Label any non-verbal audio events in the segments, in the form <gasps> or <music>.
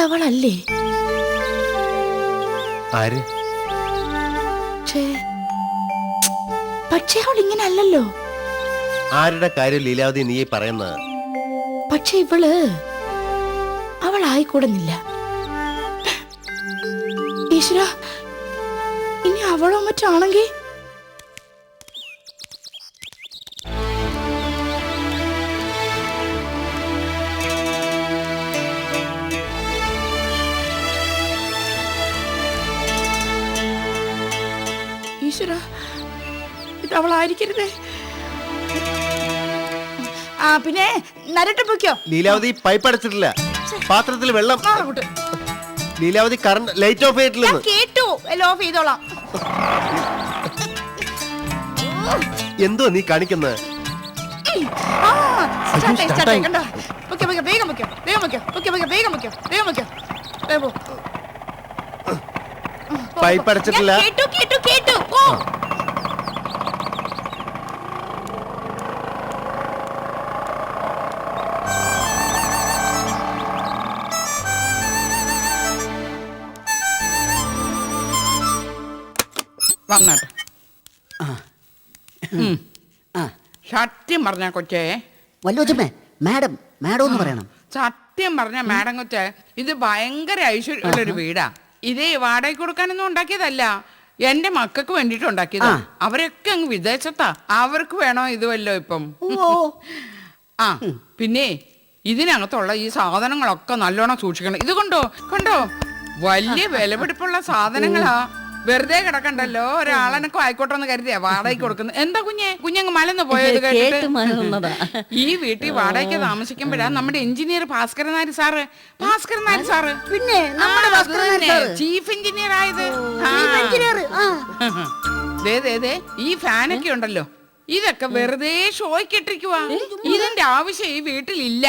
ഇതവളല്ലേ ആര്. പക്ഷേ അവൾ ഇങ്ങനെ അല്ലല്ലോ ആരുടെ കാര്യം ലീലാവതി നീ പറയുന്നത് പക്ഷെ ഇവൾ അവൾ ആയിക്കൂടുന്നില്ല. ഈശ്വര ഇനി അവളോ മറ്റാണെങ്കിൽ ഇത് ആ പിന്നെ നരട്ട് പൊയ്ക്കോ. ലീലാവതി പൈപ്പ് അടച്ചിട്ടില്ല. പാത്രത്തിൽ വെള്ളം. ലീലാവതി കറണ്ട് ലൈറ്റ് ഓഫ് ഞാൻ ചെയ്തിട്ടില്ലെന്ന് കേട്ടു. എല്ലാം ഓഫ് ചെയ്തോളാം. എന്തോ നീ കാണിക്കുന്നത് ആ, start ആയി, start ആയി, കണ്ടോ? പൊയ്ക്കോ, പൊയ്ക്കോ, വേഗം പൊയ്ക്കോ, വേഗം പൊയ്ക്കോ, പൊയ്ക്കോ, പൊയ്ക്കോ, വേഗം പൊയ്ക്കോ, വേഗം പൊയ്ക്കോ. വേഗം പോ. പോ, പൈപ്പ്. അടച്ചിട്ടില്ല. ഞാൻ കേട്ടു കേട്ടു കേട്ടു. ഉം. സത്യം പറഞ്ഞ കൊച്ചേ. വല്ലോച്ചമ്മേ മാഡം മാഡം എന്ന് പറയണം. സത്യം പറഞ്ഞ മാഡം കൊച്ചേ ഇത് ഭയങ്കര ഐശ്വര്യമുള്ള ഒരു വീടാ. ഇത് വാടക കൊടുക്കാനൊന്നും ഉണ്ടാക്കിയതല്ല. എന്റെ മക്കൾക്ക് വേണ്ടിട്ട് ഉണ്ടാക്കിയതാ. ആ. അവരൊക്കെ അങ്ങ് വിദേശത്താ. അവർക്ക് വേണോ ഇത് വല്ലോ ഇപ്പം? ആ. പിന്നെ ഇതിനകത്തുള്ള ഈ സാധനങ്ങളൊക്കെ നല്ലോണം സൂക്ഷിക്കണം. ഇത് കൊണ്ടോ? കണ്ടോ? വലിയ വിലപിടിപ്പുള്ള സാധനങ്ങളാ. വെറുതെ കിടക്കണ്ടല്ലോ? ഒരാളെനക്കോ ആയിക്കോട്ടെ എന്ന് കരുതിയാ വാടകയ്ക്ക് കൊടുക്കുന്നത്. എന്താ കുഞ്ഞെ? കുഞ്ഞങ്ങ് മലന്ന് പോയത് കേട്ട് കേട്ടിട്ട്. ഈ വീട്ടിൽ വാടകയ്ക്ക് താമസിക്കുമ്പോഴാ നമ്മുടെ engineer Bhaskaran Nair sir. Bhaskaran Nair sir. പിന്നെ. ചീഫ് എഞ്ചിനീയർ ആയത്. ഈ ഫാനൊക്കെ ഉണ്ടല്ലോ. ഇതൊക്കെ വെറുതെ ഷോയ്ക്കിട്ടിരിക്കുവാ. ഇതിന്റെ ആവശ്യം ഈ വീട്ടിലില്ല.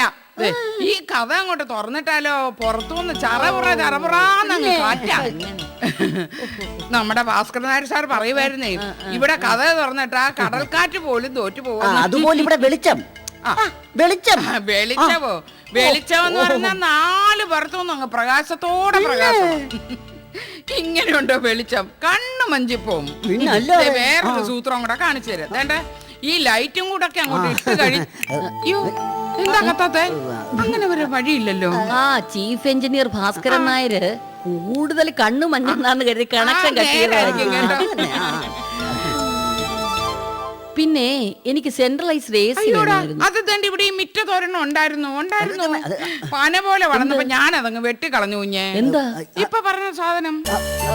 ഈ കഥ അങ്ങോട്ട് തുറന്നിട്ടാലോ പുറത്തുനിന്ന് ചറപുറ ചറപുറാന്നങ്ങ് കാറ്റാ. നമ്മുടെ ഭാസ്കരൻ നായർ സാർ പറയുമായിരുന്നേ ഇവിടെ കഥ തുറന്നിട്ടാ കടൽക്കാറ്റ് പോലും തോറ്റു പോകും അതുപോലെ ഇവിടെ വെളിച്ചം. വെളിച്ചം. വെളിച്ചവോ വെളിച്ചം എന്ന് പറഞ്ഞാൽ നാല് പുറത്തുനിന്ന് അങ്ങ് പ്രകാശത്തോടെ പ്രകാശം. ഇങ്ങനെയുണ്ടോ വെളിച്ചം? കണ്ണു മഞ്ചിപ്പോവും പിന്നല്ല. ദേ വേറൊരു സൂത്രം കൂടെ കാണിച്ചു തരാം. വേണ്ട ഈ ലൈറ്റും കൂടെ ഒക്കെ അങ്ങോട്ട് ഇട്ട് കഴി അയ്യോ എന്താ കത്താത്തെ? അങ്ങനെ ഒരു വഴിയില്ലല്ലോ. ആ ചീഫ് എഞ്ചിനീയർ ഭാസ്കരൻ നായര് കൂടുതൽ കണ്ണു മഞ്ഞെന്നാന്ന് കരുതി കണക്ഷൻ ആ, നേരായിരിക്കും കട്ടിയതായിരിക്കും കേട്ടോ. പിന്നെ എനിക്ക് സെൻട്രലൈസ്ഡ് എ സി അത് തന്റെ ഇവിടെ ഈ മിറ്റത്തോരണം ഉണ്ടായിരുന്നു? ഉണ്ടായിരുന്നു? പന പോലെ വളർന്നപ്പോ ഞാൻ അതങ്ങ് വെട്ടിക്കളഞ്ഞു കുഞ്ഞേ. എന്താ? ഇപ്പൊ പറഞ്ഞ സാധനം.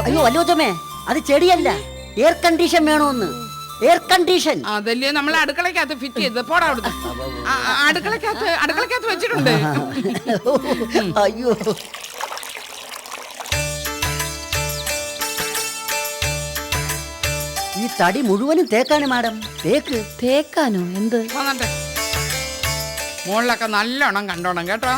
അയ്യോ വല്ലോച്ചമ്മേ അത് ചെടിയല്ല. എയർ കണ്ടീഷൻ വേണോന്ന്. എയർ കണ്ടീഷൻ അതല്ലേ നമ്മൾ അടുക്കളക്കകത്ത് ഫിറ്റ് ചെയ്ത് പോടാ ആ, അടുക്കളക്കകത്ത് അടുക്കളക്കകത്ത് വെച്ചിട്ടുണ്ട്. അയ്യോ. ഈ തടി മുഴുവനും തേക്കാണ് മാഡം. തേക്ക്. തേക്കാനോ? എന്ത്? വന്നട്ടെ. മുകളിലൊക്കെ നല്ലോണം കണ്ടോണം കേട്ടോ.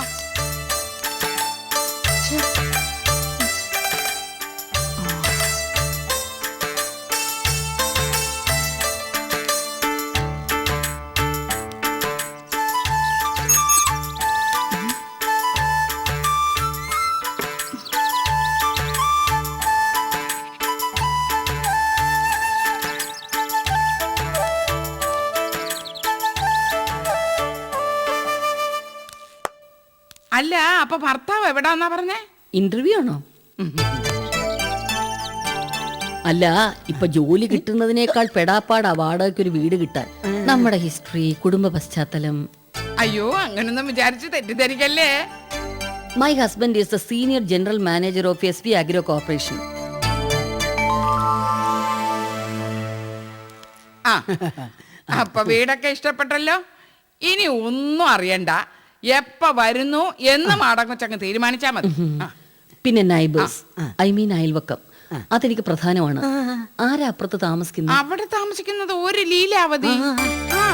എവിടാന്നാ പറഞ്ഞേ? ഇന്റർവ്യൂ ആണോ? അല്ല ഇപ്പൊ ജോലി കിട്ടുന്നതിനേക്കാൾ പെടാപ്പാടാ വാടകയ്ക്ക് ഒരു വീട് കിട്ടാൻ. നമ്മുടെ ഹിസ്റ്ററി കുടുംബ പശ്ചാത്തലം. അയ്യോ അങ്ങനൊന്നും വിചാരിച്ച് തെറ്റിദ്ധരിക്കല്ലേ? My husband is the senior general manager of S P agro corporation ആ അപ്പൊ വീടൊക്കെ ഇഷ്ടപ്പെട്ടല്ലോ? ഇനി ഒന്നും അറിയണ്ട. എപ്പ വരുന്നു എന്ന് മാടങ്ങച്ചങ്ങ് തീരുമാനിച്ചാ മതി. ആ. പിന്നെ നൈബേഴ്സ് ഐ മീൻ അയൽവക്കം. അതെനിക്ക് പ്രധാനമാണ്. ആരാ അപ്പുറത്ത് താമസിക്കുന്നത്? അവിടെ താമസിക്കുന്നത് ഒരു ലീലാവതി. ആ.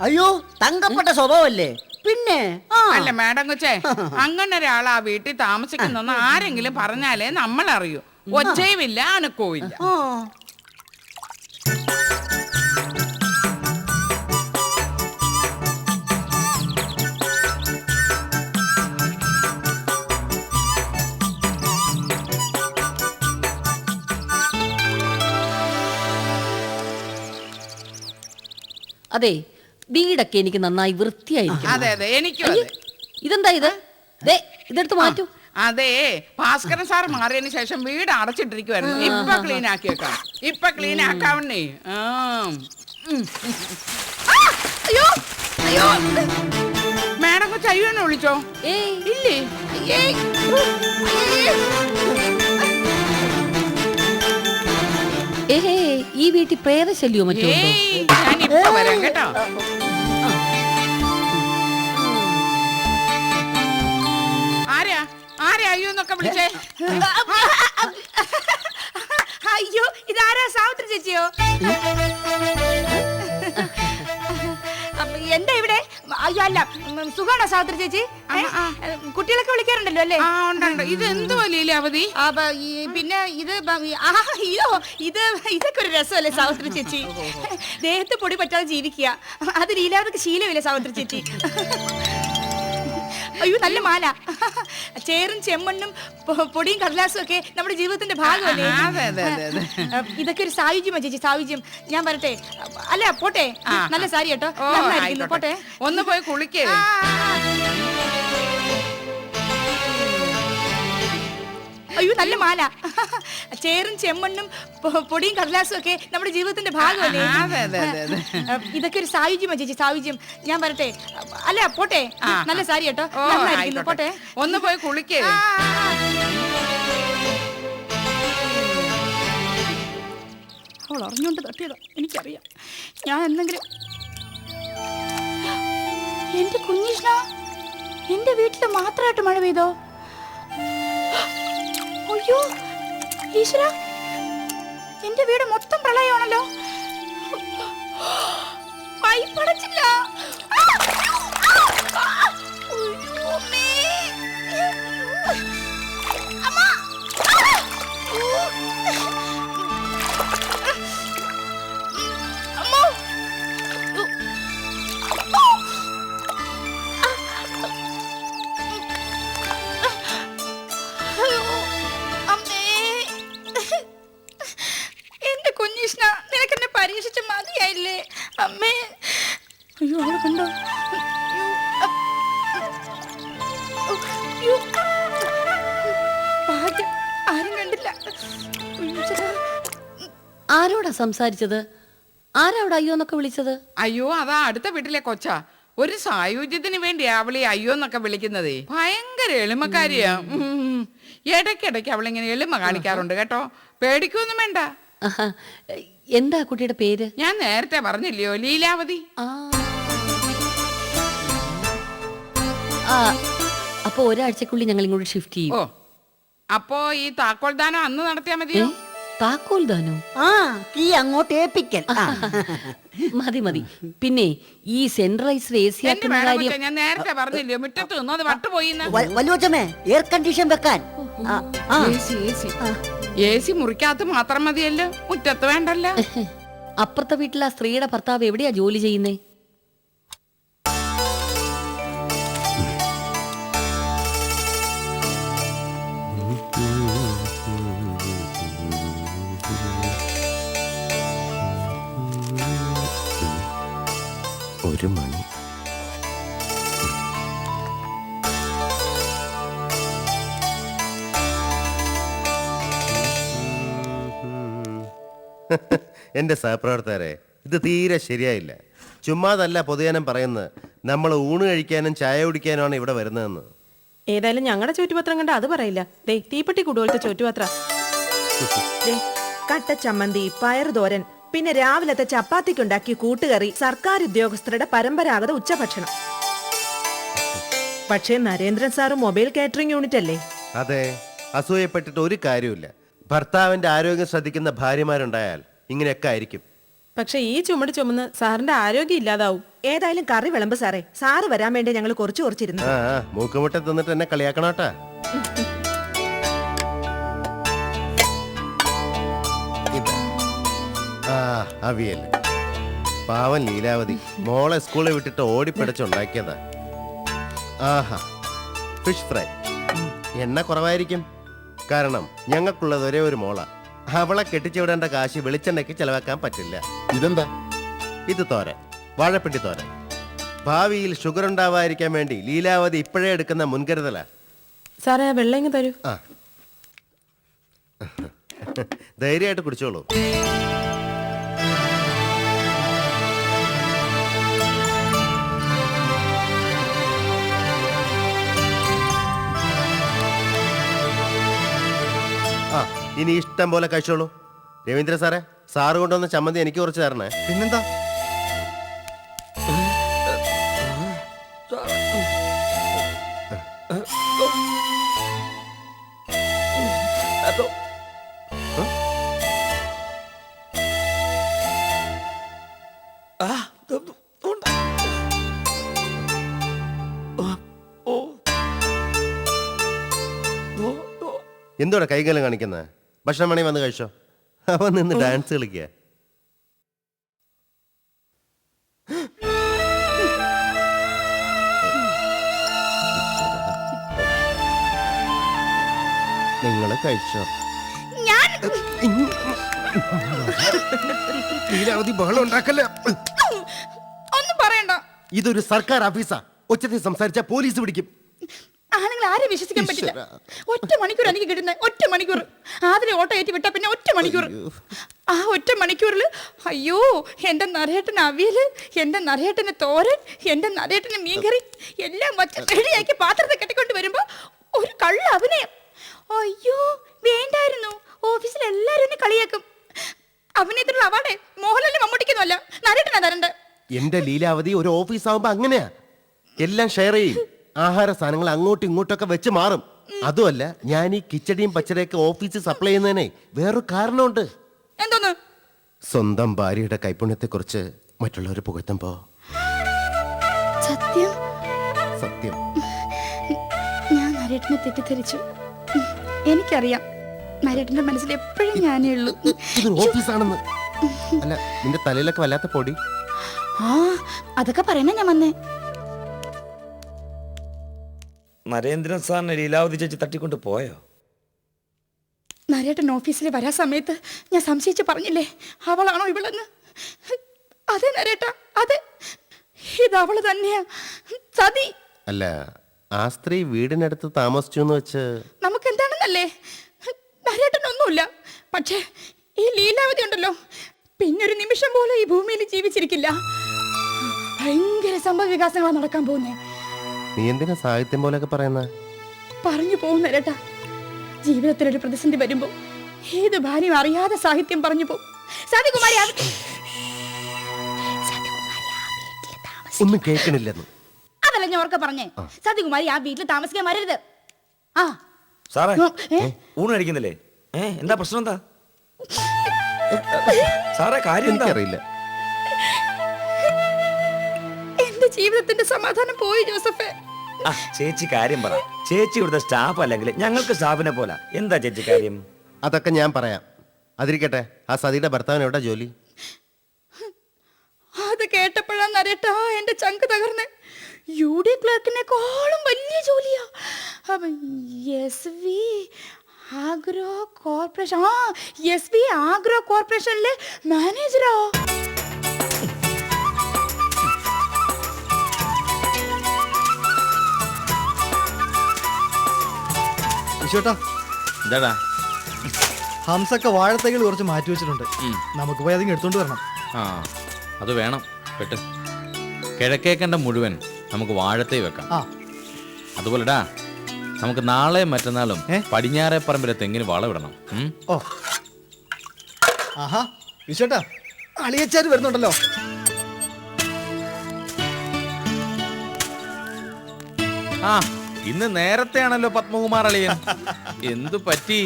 അയ്യോ തങ്കപ്പെട്ട സ്വഭാവല്ലേ പിന്നെ? ആ. അല്ല മാഡം കൊച്ചേ അങ്ങനെ ഒരാൾ ആ വീട്ടിൽ താമസിക്കുന്നെന്ന് ആരെങ്കിലും പറഞ്ഞാലേ നമ്മൾ അറിയൂ ഒച്ചയുമില്ല അനക്കവും ഇല്ല ആ. അതെ വീടൊക്കെ എനിക്ക് നന്നായി വൃത്തിയായിരിക്കും അതെ അതെ എനിക്കും അതെ. ഇതെന്താ ഇത്? ദേ ഇതെടുത്ത് മാറ്റൂ. അതെ ഭാസ്കരൻ സാർ മാറിയതിന് ശേഷം വീട് അടച്ചിട്ടിരിക്കുവായിരുന്നു. ഇപ്പൊ ക്ലീൻ ആക്കി വെക്കാം ഇപ്പൊ ക്ലീൻ ആക്കാവണേ ആ. അയ്യോ അയ്യോ. മാഡം കൊച്ചു അയ്യോനെ വിളിച്ചോ? ഏയ്. ഇല്ലേ? അയ്യേ ഏഹേ ഈ വീട്ടിൽ പ്രേതശല്യോ മറ്റോ ഉണ്ടോ? ഏയ്. ഞാൻ ഇപ്പൊ വരാം കേട്ടോ. ആരാ ആരാ അയ്യോ എന്നൊക്കെ വിളിച്ചേ? അയ്യോ ഇതാരാ സാവിത്രി ചേച്ചിയോ? എന്താ ഇവിടെ? അയ്യോ അല്ല. സുഖാണോ സാവിത്രി ചേച്ചി? കുട്ടികളൊക്കെ വിളിക്കാറുണ്ടല്ലോ അല്ലേ? ഇത് എന്ത് വലിയ അവധി പിന്നെ ഇത് അയ്യോ ഇത് ഇതൊക്കെ ഒരു രസമല്ലേ സാവിത്രി ചേച്ചി? ദേഹത്ത് പൊടി പറ്റാതെ ജീവിക്കുക. അത് ലീലാവർക്ക് ശീലമില്ലേ സാവിത്രി ചേച്ചി. അയ്യോ നല്ല മാല. ചേറും ചെമ്മണ്ണും പൊടിയും കടലാസും ഒക്കെ നമ്മുടെ ജീവിതത്തിന്റെ ഭാഗമല്ലേ. ഇതൊക്കെ ഒരു സായുജ്യമാ ചേച്ചി? സായുജ്യം. ഞാൻ വരട്ടെ. അല്ല പോട്ടെ. നല്ല സാരി കേട്ടോ. പോട്ടെ. ഒന്ന് പോയി കുളിക്കേ. അയ്യോ നല്ല മാല. <laughs> ചേറും ചെമ്മണ്ണും പൊടിയും കടലാസും ഒക്കെ നമ്മുടെ ജീവിതത്തിന്റെ ഭാഗമല്ലേ. ഇതൊക്കെ ഒരു സായുജ്യമാ ചേച്ചി സായുജ്യം. ഞാൻ പറട്ടെ അല്ല പോട്ടെ. നല്ല സാരി കേട്ടോ. പോട്ടെ. ഒന്ന് പോയി കുളിക്കേ. അവൾ അറിഞ്ഞുകൊണ്ട് തട്ടിയതാ. എനിക്കറിയാം. ഞാൻ എന്തെങ്കിലും <gasps> എന്റെ കുഞ്ഞിഷ്ണ എന്റെ വീട്ടിൽ മാത്രമായിട്ട് മഴ പെയ്തോ? അയ്യോ ഈശ്വര എന്റെ വീട് മൊത്തം പ്രളയമാണല്ലോ പൈപ്പടച്ചില്ല കുഞ്ഞീഷ്ണ നിനക്ക് എന്നെ പരീക്ഷിച്ച് മതിയായില്ലേ? അമ്മേ. അയ്യോ അവളെ കണ്ടോ? ഭാഗ്യം ആരും കണ്ടില്ല. ആരോടാ സംസാരിച്ചത്? ആരാ അയ്യോ എന്നൊക്കെ വിളിച്ചത്? അയ്യോ അതാ അടുത്ത വീട്ടിലെ കൊച്ചാ. ഒരു സായുജ്യത്തിന് വേണ്ടി അവളെ അയ്യോ എന്നൊക്കെ വിളിക്കുന്നതേ. ഭയങ്കര എളിമക്കാരിയാ. ഉം. ഇടയ്ക്കിടയ്ക്ക് അവളിങ്ങനെ എളിമ കാണിക്കാറുണ്ട് കേട്ടോ. പേടിക്കൊന്നും വേണ്ട. ആഹാ. എന്താ കുട്ടിയുടെ പേര്? ഞാൻ നേരത്തെ പറഞ്ഞില്ലയോ ലീലാവതി? ആ. ആ, അപ്പൊ ഒരാഴ്ചക്കുള്ളിൽ ഞങ്ങൾ ഇങ്ങോട്ട് ഷിഫ്റ്റ് ചെയ്യും. ഓ അപ്പോ ഈ താക്കോൽ ദാനം അന്ന് നടത്തിയാ മതി മതിയോ താക്കോൽ ദാനോ? ആ കീ അങ്ങോട്ട് ഏൽപ്പിക്കൽ. ആ. <laughs> മതി മതി. പിന്നെ ഈ സെൻട്രലൈസ്ഡ് എ സി എന്റെ ആക്കുന്ന വേണം കാര്യം ഞാൻ നേരത്തെ പറഞ്ഞില്ലയോ? മുറ്റത്ത് നിന്നു? അത് വട്ടുപോയി വ- എയർ കണ്ടീഷൻ വെക്കാൻ. ആ, ആ. എ സി മുറിക്കകത്ത് മാത്രം മതിയല്ലോ. മുറ്റത്ത് വേണ്ടല്ലോ. <laughs> അപ്പുറത്തെ വീട്ടിലെ ആ സ്ത്രീയുടെ ഭർത്താവ് എവിടെയാ ജോലി ചെയ്യുന്നേ? ഒരു മണി. <laughs> എന്റെ സഹപ്രവർത്തകരെ ഇത് തീരെ ശരിയായില്ല. ചുമ്മാതല്ല പൊതുജനം പറയുന്നത് നമ്മൾ ഊണ് കഴിക്കാനും ചായ കുടിക്കാനുമാണ് ഇവിടെ വരുന്നതെന്ന്. ഏതായാലും ഞങ്ങളുടെ ചുറ്റുപത്രം കണ്ട അത് പറയില്ല. ദേ തീപ്പെട്ടി കുടുപോലത്തെ ചുറ്റുപത്ര. കട്ട ചമ്മന്തി പയർ തോരൻ പിന്നെ രാവിലത്തെ ചപ്പാത്തിക്കുണ്ടാക്കിയ കൂട്ടുകറി സർക്കാർ ഉദ്യോഗസ്ഥരുടെ പരമ്പരാഗത ഉച്ചഭക്ഷണം. പക്ഷേ Narendran sir mobile catering unit അല്ലേ അതെ അസൂയപ്പെട്ടിട്ട് ഒരു കാര്യമില്ല ഭർത്താവിന്റെ ആരോഗ്യം ശ്രദ്ധിക്കുന്ന ഭാര്യമാരുണ്ടായാൽ ഇങ്ങനെയൊക്കെ ആയിരിക്കും. പക്ഷെ ഈ ചുമട് ചുമന്ന് സാറിന്റെ ആരോഗ്യം ഇല്ലാതാവും. ഏതായാലും കറി വിളമ്പ് സാറേ. സാറ് വരാൻ വേണ്ടി ഞങ്ങൾ കുറച്ച് കുറച്ചിരുന്നു. ആ ആ, മൂക്കുമുട്ട തിന്നിട്ട് എന്നെ കളിയാക്കണോട്ടാ? ഇതാ. ആ അവിയൽ. പാവൻ ലീലാവതി. മോളെ സ്കൂളിൽ വിട്ടിട്ട് ഓടിപ്പിടച്ചുണ്ടാക്കിയതാ. ആഹാ ഫിഷ് ഫ്രൈ. എണ്ണ കുറവായിരിക്കും. കാരണം ഞങ്ങൾക്കുള്ളത് ഒരേ ഒരു മോള. അവളെ കെട്ടിച്ചുവിടേണ്ട കാശ് വെളിച്ചെണ്ണയ്ക്ക് ചെലവാക്കാൻ പറ്റില്ല. ഇതെന്താ? ഇത് തോരൻ വാഴപ്പിണ്ടി തോരൻ ഭാവിയിൽ ഷുഗർ ഉണ്ടാവാതിരിക്കാൻ വേണ്ടി ലീലാവതി ഇപ്പോഴേ എടുക്കുന്ന മുൻകരുതലാ. സാറേ ആ വെള്ളം ഇങ്ങ് തരൂ? ആ. ധൈര്യമായിട്ട് കുടിച്ചോളൂ. ഇനി ഇഷ്ടം പോലെ കഴിച്ചോളൂ. രവീന്ദ്ര സാറേ സാറ് കൊണ്ടുവന്ന ചമ്മന്തി എനിക്ക് കുറച്ച് തരണേ. പിന്നെന്താ? എന്തോടെ കൈകാലം കാണിക്കുന്നത് ഭക്ഷണം വേണേ വന്ന് കഴിച്ചോ? അവൻ നിന്ന് ഡാൻസ് കളിക്കുക നിങ്ങൾ കഴിച്ചോ? ഞാൻ? ലീലാവതി ബഹളം ഉണ്ടാക്കല്ലേ? ഒന്നും പറയണ്ട. ഇതൊരു സർക്കാർ ഓഫീസാ. ഉച്ചത്തിൽ സംസാരിച്ച പോലീസ് പിടിക്കും. ആണുങ്ങൾ ആരെ വിശ്വസിക്കാൻ പറ്റില്ല. ഒറ്റ മണിക്കൂർ എനിക്ക് കിട്ടുന്നത് ഒറ്റ മണിക്കൂർ. ആതിരെ ഓട്ടോ ഏറ്റി വിട്ടാ പിന്നെ ഒറ്റ മണിക്കൂർ. ആ ഒറ്റ മണിക്കൂറിൽ അയ്യോ എന്റെ നരേട്ടന് അവിയൽ എന്റെ നരേട്ടന് തോരൻ എന്റെ നരേട്ടന് മീൻകറി എല്ലാം വച്ച് റെഡിയാക്കി പാത്രത്തെ കെട്ടിക്കൊണ്ട് വരുമ്പോൾ ഒരു കള്ള അഭിനയം. അയ്യോ വേണ്ടായിരുന്നു. ഓഫീസിൽ എല്ലാവരും എന്നെ കളിയാക്കും. അഭിനയത്തിനുള്ള അവാർഡേ മോഹൻലാലിന് മമ്മൂട്ടിക്കൊന്നുമല്ല. നരേട്ടനാ തരണ്ട്. എന്റെ ലീലാവതി ഒരു ഓഫീസ് ആവുമ്പോ അങ്ങനെയാ. എല്ലാം ഷെയർ ചെയ്യും. ആഹാര സാധനങ്ങൾ അങ്ങോട്ടും ഇങ്ങോട്ടൊക്കെ വെച്ച് മാറും. അതുമല്ല ഞാൻ ഈ കിച്ചടിയും പച്ചടിയൊക്കെ ഓഫീസിൽ സപ്ലൈ ചെയ്യുന്നതിനെ വേറൊരു കാരണമുണ്ട്. എന്തോന്ന്? സ്വന്തം ഭാര്യയുടെ കൈപുണ്യത്തെക്കുറിച്ച് മറ്റുള്ളവർ പുകഴ്ത്തുമ്പോ സത്യം? സത്യം. ഞാൻ നരേട്ടനെ തെറ്റിദ്ധരിച്ചു. എനിക്കറിയാം നരേട്ടന്റെ മനസ്സിൽ എപ്പോഴും ഞാനേ ഉള്ളൂ. ഇതൊരു ഓഫീസാണെന്ന്. അല്ല നിന്റെ തലയിലൊക്കെ വല്ലാത്ത പൊടി. ആ അതൊക്കെ പറയാനാ ഞാൻ വന്നേ. നരേന്ദ്രൻ സാറിനെ ലീലാവതി ചേച്ചി തട്ടിക്കൊണ്ട് പോയോ? നരേട്ടൻ ഓഫീസിൽ വരാ സമയത്ത് ഞാൻ സംശയിച്ച് പറഞ്ഞില്ലേ? അവളാണോ ഇവളെന്ന്? അതെ നരേട്ട അതെ. ഇത് അവൾ തന്നെയാ. സതി. അല്ല ആ സ്ത്രീ വീടിനടുത്ത് താമസിച്ചു എന്ന് വെച്ച് നമുക്ക് എന്താണെന്നല്ലേ നരേട്ടനൊന്നുമില്ല. പക്ഷേ ഈ ലീലാവതി ഉണ്ടല്ലോ. പിന്നൊരു നിമിഷം പോലും ഈ ഭൂമിയിൽ ജീവിച്ചിരിക്കില്ല. ഭയങ്കര സംഭവ വികാസങ്ങളാണ് നടക്കാൻ പോകുന്നേ. നീ എന്തിനാ സാഹിത്യം പോലെയൊക്കെ പറയുന്ന? പറഞ്ഞു പോകുന്ന രട്ടാ. ജീവിതത്തിൽ ഒരു പ്രതിസന്ധി വരുമ്പോ ഏത് ഭാര്യയും അറിയാതെ സാഹിത്യം പറഞ്ഞു പോകും. സതികുമാരി ഒന്നും കേൾക്കണില്ലെന്ന്. അതല്ല ഞാൻ ഓർക്കെ പറഞ്ഞേ. സതികുമാരി ആ വീട്ടിൽ താമസിക്കാൻ വരരുത്. ആ. സാറേ ഊണടിക്കുന്നില്ലേ എന്താ പ്രശ്നം എന്താ? സാറേ കാര്യം എന്താ? അറിയില്ല എന്റെ ജീവിതത്തിന്റെ സമാധാനം പോയി ജോസഫേ. ആ ചേച്ചി കാര്യം പറ. ചേച്ചി ഇവിടുത്തെ സ്റ്റാഫ് അല്ലെങ്കിൽ ഞങ്ങൾക്ക് സ്റ്റാഫിനെ പോലെ. എന്താ ചേച്ചി കാര്യം? അതൊക്കെ ഞാൻ പറയാം. അതിരിക്കട്ടെ ആ സതിയുടെ ഭർത്താവിന് എവിടെ ജോലി? അത് കേട്ടപ്പോഴാന്ന് നരട്ടാ എന്റെ ചങ്ക് തകർന്ന്. യു ഡി ക്ലർക്കിനെക്കാളും വലിയ ജോലിയാ. എസ് വി ആഗ്രോ കോർപ്പറേഷൻ ആ എസ് വി ആഗ്രോ കോർപ്പറേഷനിലെ മാനേജറോ. വിശ്വട്ടാ എന്താടാ? ഹംസൊക്കെ വാഴത്തൈകൾ കുറച്ച് മാറ്റി വെച്ചിട്ടുണ്ട്. നമുക്ക് പോയി അതിങ്ങ് എടുത്തോണ്ട് വരണം. ആ അത് വേണം. പെട്ട്. കിഴക്കേക്കണ്ട മുഴുവൻ നമുക്ക് വാഴത്തൈ വെക്കാം. ആ. അതുപോലെടാ നമുക്ക് നാളെ മറ്റന്നാളും പടിഞ്ഞാറെ പറമ്പിലെ തെങ്ങിന് വളവിടണം? ഓ. ആഹാ വിശ്വട്ടാ അളിയച്ചാർ വരുന്നുണ്ടല്ലോ. ആ ഇന്ന് നേരത്തെയാണല്ലോ പത്മകുമാർ അളിയൻ. എന്തു പറ്റി?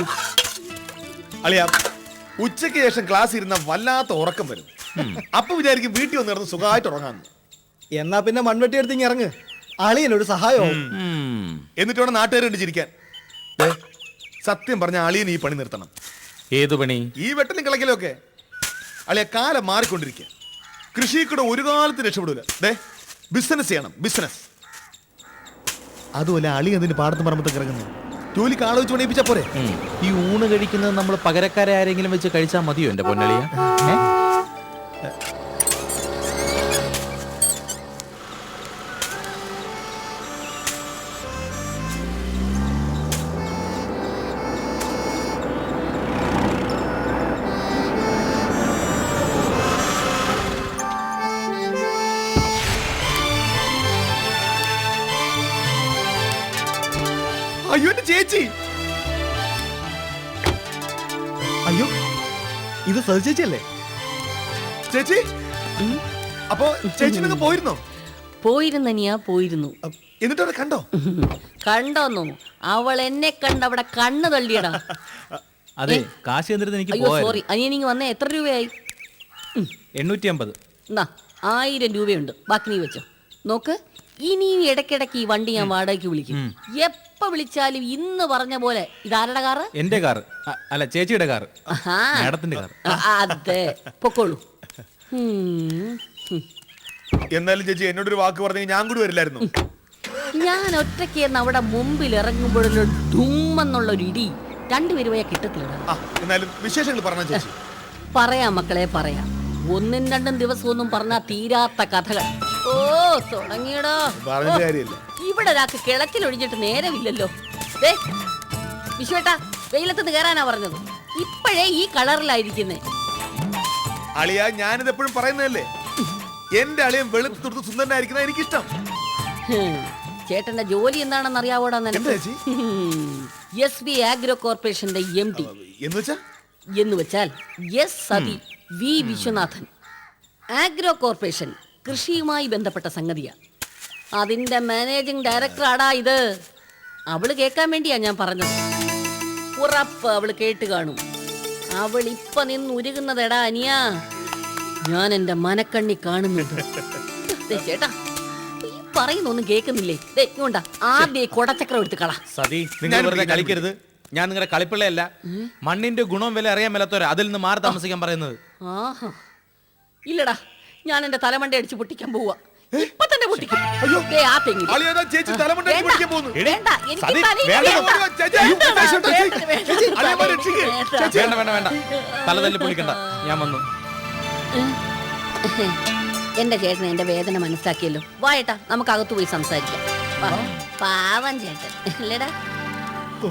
അളിയ ഉച്ചയ്ക്ക് ശേഷം ക്ലാസ് ഇരുന്ന വല്ലാത്ത ഉറക്കം വരും. അപ്പൊ വിചാരിക്കും വീട്ടിൽ വന്ന് കിടന്ന് സുഖമായിട്ട് ഉറങ്ങാന്ന്. എന്നാ പിന്നെ മൺവെട്ടി എടുത്ത് ഇങ്ങ് ഇറങ്ങ്. അളിയനൊരു സഹായവും. എന്നിട്ട് വേണം നാട്ടുകാർ ചിരിക്കാൻ. ദേ, സത്യം പറഞ്ഞ അളിയൻ ഈ പണി നിർത്തണം. ഏതു പണി? ഈ വെട്ടലും കിളക്കലും ഒക്കെ അളിയ കാലം മാറിക്കൊണ്ടിരിക്കുക കൃഷി കൂടെ ഒരു കാലത്ത് രക്ഷപ്പെടൂല. ദേ ബിസിനസ് ചെയ്യണം ബിസിനസ് അതുമല്ല അളി എന്തിന് പാടത്തും പറമ്പത്തൊക്കെ കിറങ്ങുന്നു ജോലിക്ക് കാള വെച്ച് പണിയിപ്പിച്ചാ പോരെ? ഈ ഊണ് കഴിക്കുന്നത് നമ്മൾ പകരക്കാരെ ആരെങ്കിലും വെച്ച് കഴിച്ചാൽ മതിയോ എന്റെ പൊന്നളിയ? ചേച്ചി. അയ്യോ ഇത് സതി ചേച്ചിയല്ലേ? ചേച്ചി അപ്പൊ ചേച്ചി നിങ്ങൾ പോയിരുന്നോ? പോയിരുന്നനിയാ പോയിരുന്നു. എന്നിട്ട് അവിടെ കണ്ടോ? കണ്ടോന്നു. അവൾ എന്നെ കണ്ട് അവിടെ കണ്ണ് തള്ളിയടാ. <laughs> അതെ കാശ് തന്നിരുന്ന് എനിക്ക് അയ്യോ പോയാ സോറി അനിയനിങ് വന്നേ എത്ര രൂപയായി? എണ്ണൂറ്റി അമ്പത് എന്നാ ആയിരം രൂപയുണ്ട്. ബാക്കി നീ വെച്ചോ. നോക്ക് ഇനി ഇടയ്ക്കിടയ്ക്ക് ഈ വണ്ടി ഞാൻ വാടകയ്ക്ക് വിളിക്കും. എപ്പോ വിളിച്ചാലും ഇന്ന് പറഞ്ഞ പോലെ. ഇതാരുടെ കാറ്? എന്റെ കാർ അല്ല ചേച്ചിയുടെ കാർ ആഹാ. മാഡത്തിന്റെ കാർ ആ, അതെ. പൊക്കോളൂ. ഉം. എന്നാലും ചേച്ചി എന്നോടൊരു വാക്ക് പറഞ്ഞെങ്കിൽ ഞാൻ കൂടി വരില്ലായിരുന്നു. ഞാൻ ഒറ്റയ്ക്ക് എന്ന് അവിടെ മുമ്പിൽ ഇറങ്ങുമ്പോഴുള്ള ഡുമ്മെന്നുള്ള ഒരു ഇടി രണ്ടുപേരും പോയാൽ കിട്ടത്തില്ല ആ എന്നാലും വിശേഷങ്ങൾ പറഞ്ഞ ചേച്ചി. പറയാം മക്കളെ പറയാം. ഒന്നും രണ്ടും ദിവസമൊന്നും പറഞ്ഞാ തീരാത്ത കഥകൾ. ഓ തുടങ്ങിയടോ. പറഞ്ഞ കാര്യമില്ല? ഇവിടെ ഒരാൾക്ക് ഒഴിഞ്ഞിട്ട് നേരമില്ലല്ലോ. ദേ വിശ്വേട്ടാ വെയിലത്തുനിന്ന് കയറാനാ പറഞ്ഞത്. ഇപ്പോഴേ ഈ കളറിലായിരിക്കുന്നേ. അളിയ ഞാനിത് എപ്പോഴും പറയുന്നതല്ലേ? എന്റെ അളിയൻ വെളുത്ത് തുടുത്ത് സുന്ദരനായിരിക്കുന്ന എനിക്കിഷ്ടം. ചേട്ടന്റെ ജോലി എന്താണെന്ന് അറിയാവോടാ ചേച്ചി? എസ് ബി ആഗ്രോ കോർപ്പറേഷന്റെ എം ഡി. എന്ന് വെച്ചാൽ S Sathi V Viswanathan. Agro corporation കൃഷിയുമായി ബന്ധപ്പെട്ട സംഗതിയാണ് അതിന്റെ മാനേജിംഗ് ഡയറക്ടറാടാ ഇത്. അവൾ കേൾക്കാൻ വേണ്ടിയാ ഞാൻ പറഞ്ഞത്. ഉറപ്പ് അവൾ കേട്ട് കാണും. അവൾ ഇപ്പൊ നിന്ന് ഉരുകുന്നതെടാ അനിയാ. ഞാൻ എന്റെ മനക്കണ്ണി കാണുന്നുണ്ട് ദേ ചേട്ടാ ഈ പറയുന്നൊന്നും കേൾക്കുന്നില്ലേ? ദേ ഇങ്ങോട്ടാ ആദ്യം ഈ കൊടച്ചക്രം എടുത്ത് കള. സതി നിങ്ങൾ വെറുതെ കളിക്കരുത്. ഞാൻ നിങ്ങളുടെ കളിപ്പിള്ളയല്ല. മണ്ണിന്റെ ഗുണം വില അറിയാൻ മേലാത്തവരാ. അതിൽ നിന്ന് മാറി താമസിക്കാൻ പറയുന്നത്. ആഹാ. ഇല്ലടാ ഞാൻ എന്റെ തലമണ്ട അടിച്ച് പൊട്ടിക്കാൻ പോവാ. ഇപ്പൊ തന്നെ പൊട്ടിക്കും. ദേ ആ തെങ്ങിൽ. അളിയ ചേച്ചി തലമുണ്ട വേണ്ട, പിടിക്കാൻ പോകുന്നു വേണ്ട, എനിക്ക് സതി, തലയിൽ വേണ്ട, വേണ്ട. വേണ്ട, ചേച്ചി, വേണ്ട, ചേച്ചി, വേണ്ട, ചേച്ചി, വേണ്ട, അളിയ രക്ഷിക്ക്, വേണ്ട. വേണ്ട വേണ്ട വേണ്ട. തല തല്ലി പൊളിക്കണ്ട. ഞാൻ വന്നു. എന്റെ ചേട്ടൻ എന്റെ വേദന മനസ്സിലാക്കിയല്ലോ. വായേട്ടാ നമുക്ക് അകത്ത് പോയി സംസാരിക്കാം. വാ. പാവം ചേട്ടൻ. അല്ലേടാ ഓ,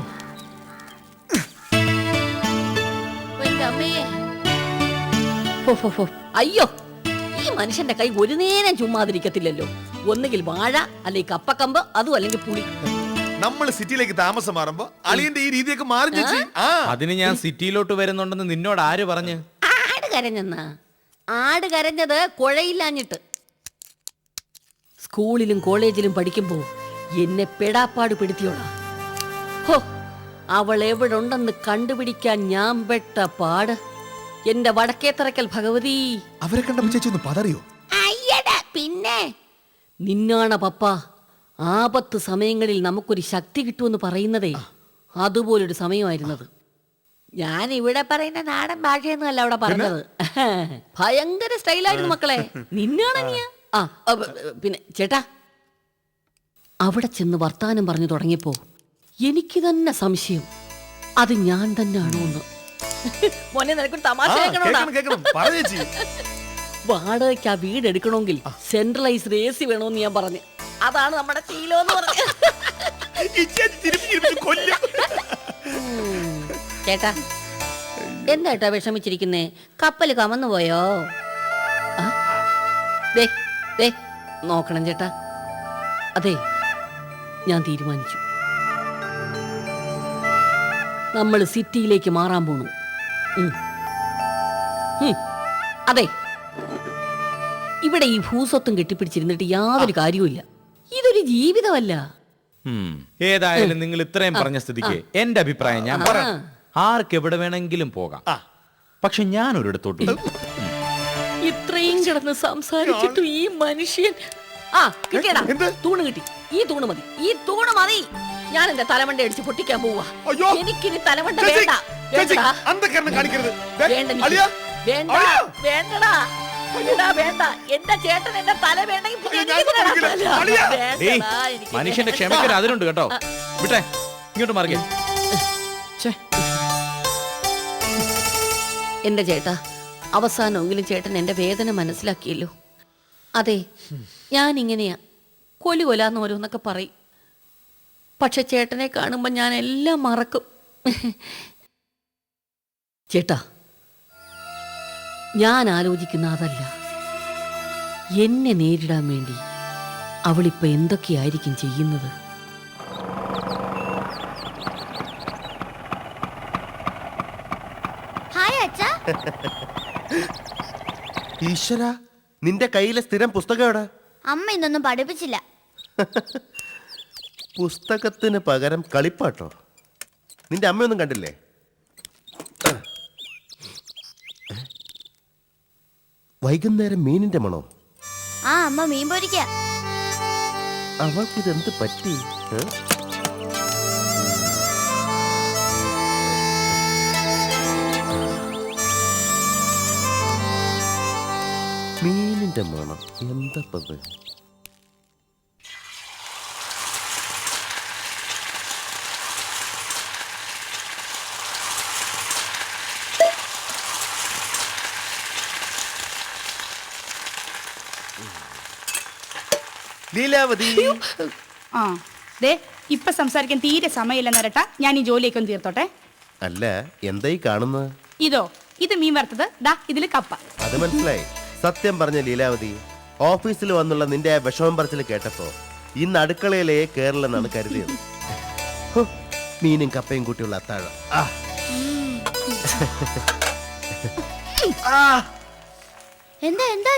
എന്റെ അമ്മേ. ഹോ, ഹോ, ഹോ. അയ്യോ. ഈ മനുഷ്യന്റെ കൈ ഒരു നേരം ചുമ്മാതിരിക്കത്തില്ലല്ലോ. ഒന്നുകിൽ വാഴ അല്ലെങ്കിൽ കപ്പക്കമ്പ് അതും അല്ലെങ്കിൽ പുളി. നമ്മൾ സിറ്റിയിലേക്ക് താമസം മാറുമ്പോ അളിയന്റെ ഈ രീതിയൊക്കെ മാറി ചേച്ചി. ആ. അതിന് ഞാൻ സിറ്റിയിലോട്ട് വരുന്നുണ്ടെന്ന് നിന്നോട് ആര് പറഞ്ഞു? ആട് കരഞ്ഞെന്നാ? ആട് കരഞ്ഞത് കുഴയില്ലാഞ്ഞിട്ട്. സ്കൂളിലും കോളേജിലും പഠിക്കുമ്പോ എന്നെ പെടാപ്പാട് പിടുത്തിയോളാ ഹോ അവൾ എവിടെ ഉണ്ടെന്ന് കണ്ടുപിടിക്കാൻ ഞാൻ പെട്ട പാട്. എന്റെ വടക്കേത്തറക്കൽ ഭഗവതി. അവരെ കണ്ടപ്പോ ചേച്ചി ഒന്ന് പതറിയോ? അയ്യടാ പിന്നെ? നിന്നാണ പപ്പ ആപത്ത് സമയങ്ങളിൽ നമുക്കൊരു ശക്തി കിട്ടുമെന്ന് പറയുന്നതേ അതുപോലൊരു സമയമായിരുന്നത്. ഞാൻ ഇവിടെ പറയുന്ന നാടൻ ഭാഷയൊന്നുമല്ല അവിടെ പറഞ്ഞത്. ഭയങ്കര സ്റ്റൈലായിരുന്നു മക്കളെ. നിന്നാണ് ആ പിന്നെ ചേട്ടാ. അവിടെ ചെന്ന് വർത്താനം പറഞ്ഞു തുടങ്ങിയപ്പോ എനിക്ക് തന്നെ സംശയം. അത് ഞാൻ തന്നെയാണോ എന്ന്. <laughs> മോനെ നിനക്ക് തമാശ കേൾക്കണോടാ? ചേച്ചി. <laughs> വാടകയ്ക്ക് ആ വീട് എടുക്കണമെങ്കിൽ സെൻട്രലൈസ്ഡ് എ സി വേണമെന്ന് ഞാൻ പറഞ്ഞു. അതാണ് നമ്മുടെ ശീലം എന്ന് പറഞ്ഞു ചേട്ടാ എന്താട്ടാ വിഷമിച്ചിരിക്കുന്നേ? കപ്പൽ കമന്നു പോയോ? ദേ ദേ നോക്കണം ചേട്ടാ. അതെ ഞാൻ തീരുമാനിച്ചു. നമ്മൾ സിറ്റിയിലേക്ക് മാറാൻ പോണു. അതെ. ഇവിടെ ഈ ഭൂസ്വത്തും കെട്ടിപ്പിടിച്ചിരുന്നിട്ട് യാതൊരു കാര്യവുമില്ല. ഇതൊരു ജീവിതമല്ല. ഏതായാലും നിങ്ങൾ ഇത്രയും പറഞ്ഞ സ്ഥിതിക്ക് എന്റെ അഭിപ്രായം ഞാൻ പറയാം. ആർക്ക് എവിടെ വേണമെങ്കിലും പോകാം. പക്ഷെ ഞാൻ ഒരിടത്തോട്ട്. ഇത്രയും കിടന്ന് സംസാരിച്ചിട്ട് ഈ മനുഷ്യൻ ആ കിട്ടിയടാ. എന്ത്? തൂണ് കിട്ടി. ഈ തൂണ് മതി. ഈ തൂണ് മതി. ഞാൻ എന്റെ തലമണ്ട അടിച്ച് പൊട്ടിക്കാൻ പോവാ? അയ്യോ. എനിക്കിനി തലമണ്ട ചേച്ചി, വേണ്ട. ചേച്ചി, വേണ്ടടാ. അന്ധക്കരണം കാണിക്കരുത്. ദേ, വേണ്ട എനിക്ക്. അളിയ, വേണ്ട. അളിയ. വേണ്ടടാ. വേണ്ട. എന്റെ ചേട്ടൻ എന്റെ തല വേണ്ടെങ്കിൽ പിന്നെ അയ്യോ, ഞാൻ എനിക്ക് തരാൻ സമ്മതിക്കില്ല. തല. അളിയ. ഡേയ്, വേണ്ടടാ, എനിക്ക് മനുഷ്യന്റെ വേണ്ട. ക്ഷമയ്ക്കൊരു കേട്ടോ. വിട്ടെ ഇങ്ങോട്ട് മാറിക്കേ. എന്റെ ചേട്ടാ അവസാനമെങ്കിലും ചേട്ടൻ എന്റെ വേദന മനസ്സിലാക്കിയല്ലോ. അതെ ഞാൻ ഇങ്ങനെയാ കൊലു കൊലാന്ന് ഓരോന്നൊക്കെ പറയും. പക്ഷെ ചേട്ടനെ കാണുമ്പോൾ ഞാൻ എല്ലാം മറക്കും. ചേട്ടാ ഞാൻ ആലോചിക്കുന്ന അതല്ല. എന്നെ നേരിടാൻ വേണ്ടി അവളിപ്പോൾ എന്തൊക്കെയായിരിക്കും ചെയ്യുന്നത്? ഈശ്വര നിന്റെ കയ്യിലെ സ്ഥിരം പുസ്തകം എവിടെ? അമ്മ ഇന്നൊന്നും പഠിപ്പിച്ചില്ല. <laughs> പുസ്തകത്തിന് പകരം കളിപ്പാട്ടോ? നിന്റെ അമ്മയൊന്നും കണ്ടില്ലേ? വൈകുന്നേരം മീനിന്റെ മണോ? ആ അമ്മ മീൻ പൊരിക്ക. അവൾക്ക് ഇതെന്ത് പറ്റി മീനിന്റെ മണം എന്തപ്പത്? ലീലാവതി. ആ. ദേ ഇപ്പൊ സംസാരിക്കാൻ തീരെ സമയമില്ല നരട്ട. ഞാൻ ഈ ജോലിയൊക്കെ ഒന്ന് തീർത്തോട്ടെ. അല്ല എന്തായി കാണുന്നത് ഇതോ ഇത് മീൻ വറുത്തത്. ദാ ഇതിൽ കപ്പ. അത് മനസ്സിലായി. സത്യം പറഞ്ഞ ലീലാവതി ഓഫീസിൽ വന്നുള്ള നിന്റെ വിഷമം പറച്ചിൽ കേട്ടപ്പോ ഇന്ന് അടുക്കളയിലേ കേരളെന്നാണ് കരുതിയത്. മീനും കപ്പയും കൂട്ടിയുള്ള അത്താഴം. എന്താ എന്താ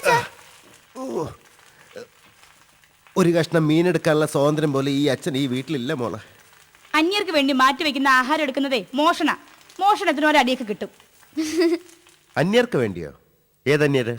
ഒരു കഷ്ണം മീനെടുക്കാനുള്ള സ്വാതന്ത്ര്യം പോലെ ഈ അച്ഛൻ ഈ വീട്ടിലില്ല മോളെ. അന്യർക്ക് വേണ്ടി മാറ്റി വെക്കുന്ന ആഹാരം എടുക്കുന്നതേ മോഷണ. മോഷണത്തിന് ഒരടിയൊക്കെ കിട്ടും. അന്യർക്ക് വേണ്ടിയോ? ഏതന്യര്?